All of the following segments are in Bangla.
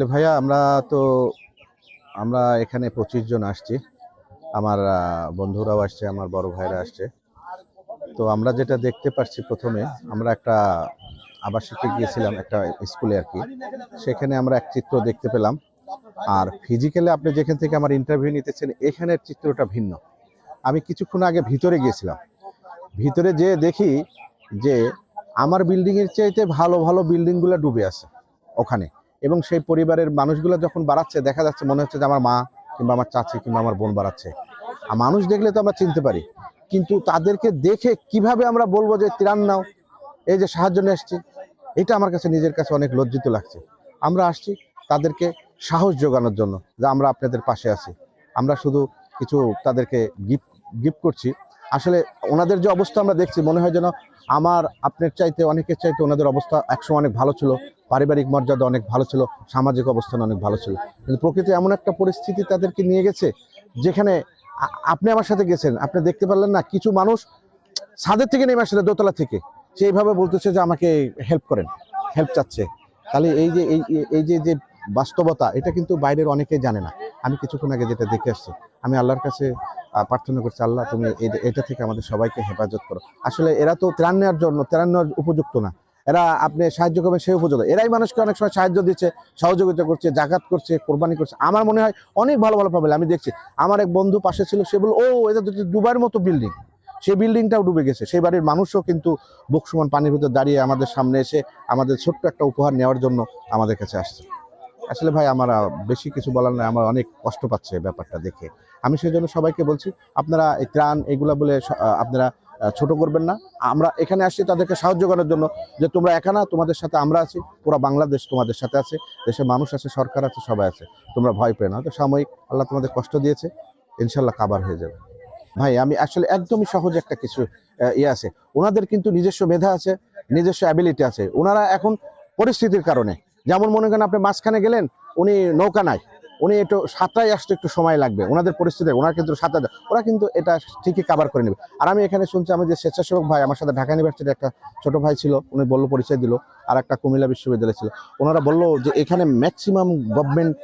ভাইয়া, আমরা তো, আমরা এখানে পঁচিশ জন আসছি। আমার বন্ধুরাও আসছে, আমার বড় ভাইরা আসছে। তো আমরা যেটা দেখতে পাচ্ছি প্রথমে, আমরা একটা আবাসিকে গিয়েছিলাম, একটা স্কুলে আর কি। সেখানে আমরা এক চিত্র দেখতে পেলাম। আর ফিজিক্যালি আপনি যেখান থেকে আমার ইন্টারভিউ নিতেছেন, এখানের চিত্রটা ভিন্ন। আমি কিছুক্ষণ আগে ভিতরে গিয়েছিলাম। ভিতরে যে দেখি যে, আমার বিল্ডিংয়ের চাইতে ভালো ভালো বিল্ডিংগুলো ডুবে আছে, ওখানে। এবং সেই পরিবারের মানুষগুলো যখন বাড়াচ্ছে, দেখা যাচ্ছে মনে হচ্ছে যে আমার মা কিংবা আমার চাচি কিংবা আমার বোন বাড়াচ্ছে। আর মানুষ দেখলে তো আমরা চিনতে পারি। কিন্তু তাদেরকে দেখে কীভাবে আমরা বলব যে, ত্রাণ নাও, এই যে সাহায্য নিয়ে আসছি এটা আমার কাছে নিজের কাছে অনেক লজ্জিত লাগছে। আমরা আসছি তাদেরকে সাহস যোগানোর জন্য যে আমরা আপনাদের পাশে আছি। আমরা শুধু কিছু তাদেরকে গিফট গিফট করছি। আসলে ওনাদের যে অবস্থা আমরা দেখছি, মনে হয় যেন আমার, আপনার চাইতে, অনেকের চাইতে ওনাদের অবস্থা একসময় অনেক ভালো ছিল। পারিবারিক মর্যাদা অনেক ভালো ছিল, সামাজিক অবস্থান অনেক ভালো ছিল। কিন্তু প্রকৃতি এমন একটা পরিস্থিতি তাদেরকে নিয়ে গেছে, যেখানে আপনি আমার সাথে গেছেন, আপনি দেখতে পারলেন না, কিছু মানুষ ছাদের থেকে নেমে আসলে দোতলা থেকে। সেইভাবে বলতেছে যে আমাকে হেল্প করেন হেল্প চাচ্ছে। তাহলে এই যে এই যে যে বাস্তবতা, এটা কিন্তু বাইরের অনেকেই জানে না। আমি কিছুক্ষণ আগে যেটা দেখে আসছি, আমি আল্লাহর কাছে প্রার্থনা করছি আল্লাহ তুমি এটা থেকে আমাদের সবাইকে হেফাজত করো। আসলে এরা তো ত্রাণ নেওয়ার জন্য, ত্রাণ নেওয়ার উপযুক্ত না। এরা আপনি সাহায্য করবেন, সেই উপযুক্ত। এরাই মানুষকে অনেক সময় সাহায্য দিচ্ছে, সহযোগিতা করছে, জাকাত করছে, কোরবানি করছে। আমার মনে হয় অনেক ভালো ভালো পাবে আমি দেখছি, আমার এক বন্ধু পাশে ছিল, সে বলল, ও, এটা দুবার মতো বিল্ডিং সেই বিল্ডিংটাও ডুবে গেছে। সেই বাড়ির মানুষও কিন্তু বুক সমান পানির ভিতর দাঁড়িয়ে আমাদের সামনে এসে আমাদের ছোট্ট একটা উপহার নেওয়ার জন্য আমাদের কাছে আসছে। আসলে ভাই, আমার বেশি কিছু বলার নয়, আমার অনেক কষ্ট পাচ্ছে ব্যাপারটা দেখে। আমি সেই জন্য সবাইকে বলছি, আপনারা এই ত্রাণ এগুলা বলে আপনারা ছোট করবেন না। আমরা এখানে আসছি তাদেরকে সাহায্য করার জন্য যে তোমরা একা না, তোমাদের সাথে আমরা আছি, পুরো বাংলাদেশ তোমাদের সাথে আছে, দেশের মানুষ আছে, সরকার আছে, সবাই আছে। তোমরা ভয় পেয়ে না তো সাময়িক আল্লাহ তোমাদের কষ্ট দিয়েছে ইনশাল্লাহ কাবার হয়ে যাবে। ভাই, আমি আসলে একদমই সহজ একটা কিছু ইয়ে আছে। ওনাদের কিন্তু নিজস্ব মেধা আছে, নিজস্ব অ্যাবিলিটি আছে। ওনারা এখন পরিস্থিতির কারণে যেমন মনে করেন আপনি মাঝখানে গেলেন, উনি নৌকা নাই, উনি একটু সাঁতরাই আসতে একটু সময় লাগবে, ওনাদের পরিস্থিতি, ওনার কিন্তু সাঁতার ওরা কিন্তু এটা ঠিকই কাবার করে নেবে। আর আমি এখানে শুনছি, আমি যে স্বেচ্ছাসেবক ভাই, আমার সাথে ঢাকা ইউনিভার্সিটির একটা ছোট ভাই ছিল, উনি বলল পরিচয় দিল, আর একটা কুমিল্লা বিশ্ববিদ্যালয় ছিল। ওনারা বলল যে এখানে ম্যাক্সিমাম গভর্নমেন্ট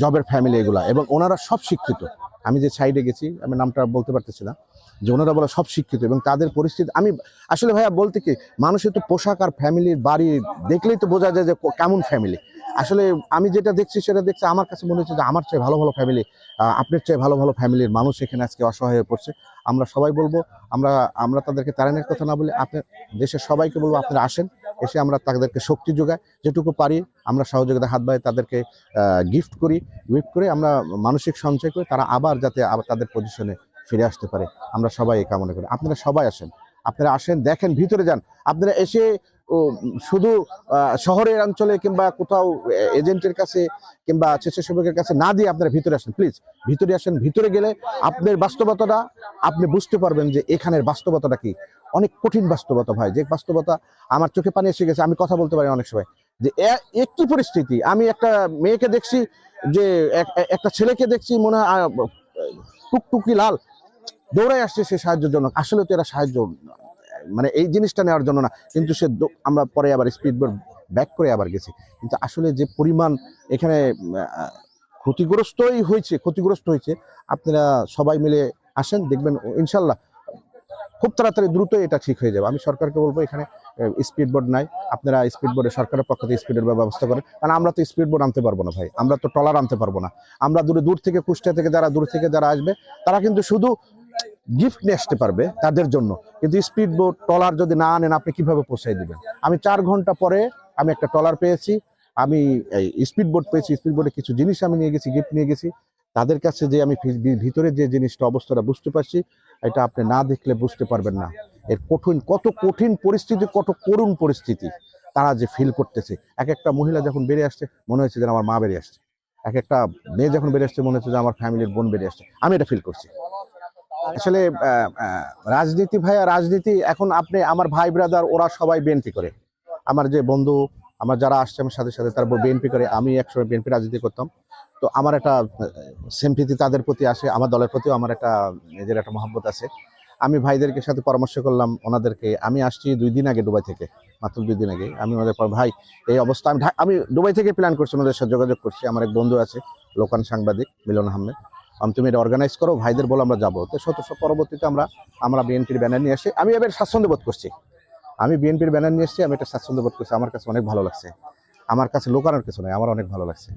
জবের ফ্যামিলি এগুলা, এবং ওনারা সব শিক্ষিত। আমি যে সাইডে গেছি, আমি নামটা বলতে পারতেছি না, যে ওনারা বলে সব শিক্ষিত এবং তাদের পরিস্থিতি, আমি আসলে ভাইয়া বলতে কি, মানুষের তো পোশাক আর ফ্যামিলির বাড়ি দেখলেই তো বোঝা যায় যে কেমন ফ্যামিলি আসলে আমি যেটা দেখছি, সেটা দেখছি আমার কাছে মনে হচ্ছে যে আমার চেয়ে ভালো ভালো ফ্যামিলি আপনার চেয়ে ভালো ভালো ফ্যামিলির মানুষ এখানে আজকে অসহায় হয়ে পড়ছে। আমরা সবাই বলব, আমরা আমরা তাদেরকে তারানের কথা না বলে আপনার, দেশের সবাইকে বলব আপনারা আসেন এসে আমরা তাদেরকে শক্তি যোগাই, যেটুকু পারি আমরা সহযোগিতা হাত বাই তাদেরকে গিফট করি গিফট করে আমরা মানসিক সঞ্চয় করে তারা আবার যাতে আবার তাদের পজিশনে ফিরে আসতে পারে। আমরা সবাই এই কামনা করি। আপনারা সবাই আসেন। আপনারা আসেন, দেখেন, ভিতরে যান। আপনারা এসে শুধু শহরের অঞ্চলে কিংবা কোথাও এজেন্টের কাছে কিংবা স্বেচ্ছাসেবকের কাছে না দিয়ে আপনারা ভিতরে আসেন, প্লিজ। ভিতরে আসেন, ভিতরে গেলে আপনার বাস্তবতাটা আপনি বুঝতে পারবেন যে এখানের বাস্তবতাটা কি। অনেক কঠিন বাস্তবতা ভাই, যে বাস্তবতা আমার চোখে পানি এসে গেছে, আমি কথা বলতে পারি অনেক সময়। যে এ- একই পরিস্থিতি, আমি একটা মেয়েকে দেখছি যে এক- এক- একটা ছেলেকে দেখছি মনে হয় টুকটুকি লাল দৌড়াই আসছে সে সাহায্যের জন্য। আসলে তো এরা সাহায্য মানে এই জিনিসটা নেওয়ার জন্য না। কিন্তু সে আমরা পরে আবার স্পিড বোর্ড ব্যাক করে আবার গেছি। কিন্তু আসলে যে পরিমাণ এখানে ক্ষতিগ্রস্তই হয়েছে, ক্ষতিগ্রস্ত হয়েছে, আপনারা সবাই মিলে আসেন, দেখবেন ইনশাল্লাহ খুব তাড়াতাড়ি দ্রুত এটা ঠিক হয়ে যাবে। আমি সরকারকে বলব এখানে স্পিড বোর্ড নাই। আপনারা স্পিড বোর্ডে সরকারের পক্ষ থেকে স্পিডের ব্যবস্থা করেন। কারণ আমরা তো স্পিড বোর্ড আনতে পারব না ভাই। আমরা তো ট্রলার আনতে পারব না। আমরা দূরে, দূর থেকে কুষ্টিয়া থেকে যারা, দূর থেকে যারা আসবে, তারা কিন্তু শুধু গিফট নিয়ে আসতে পারবে তাদের জন্য। কিন্তু স্পিড বোট ট্রলার যদি না আনেন, আপনি কীভাবে পৌঁছাই দেবেন? আমি চার ঘণ্টা পরে আমি একটা ট্রলার পেয়েছি, আমি এই স্পিড বোট পেয়েছি স্পিড বোটে কিছু জিনিস আমি নিয়ে গেছি গিফট নিয়ে গেছি। তাদের কাছে যে আমি ভিতরে যে জিনিসটা, অবস্থাটা বুঝতে পারছি, এটা আপনি না দেখলে বুঝতে পারবেন না। এর কঠিন, কত কঠিন পরিস্থিতি, কত করুণ পরিস্থিতি তারা যে ফিল করতেছে। এক একটা মহিলা যখন বেড়ে আসছে, মনে হচ্ছে যে আমার মা বেরিয়ে আসছে। এক একটা মেয়ে যখন বেরিয়ে আসছে, মনে হচ্ছে যে আমার ফ্যামিলির বোন বেরিয়ে আসছে। আমি এটা ফিল করছি। আসলে রাজনীতি ভাইয়া, রাজনীতি এখন আপনি আমার ভাই ব্রাদার ওরা সবাই বিএনপি করে। আমার যে বন্ধু, আমার যারা আসছে, আমার সাথে সাথে তারা বিএনপি করে, আমি একসময় বিএনপি রাজনীতি করতাম। তো আমার একটা সিম্পিতি তাদের প্রতি আসে, আমার দলের প্রতিও আমার একটা, নিজের একটা মহব্বত আছে। আমি ভাইদেরকে সাথে পরামর্শ করলাম, ওনাদেরকে, আমি আসছি দুই দিন আগে দুবাই থেকে, মাত্র দুই দিন আগে। আমি ওনাদের পর, ভাই, এই অবস্থা, আমি আমি দুবাই থেকে প্ল্যান করছি, ওনাদের সাথে যোগাযোগ করছি। আমার এক বন্ধু আছে, লোকান সাংবাদিক, মিলন আহমেদ। তুমি এটা অর্গানাইজ করো, ভাইদের বলো আমরা যাব। তো শত পরবর্তীতে আমরা আমরা বিএনপির ব্যানার নিয়ে আসি। আমি এবার স্বাচ্ছন্দ্য বোধ করছি। আমি বিএনপির ব্যানার নিয়ে এসেছি, আমি এটা স্বাচ্ছন্দ্য বোধ করছি। আমার কাছে অনেক ভালো লাগছে। আমার কাছে লোকানোর কিছু নয় আমার অনেক ভালো লাগছে।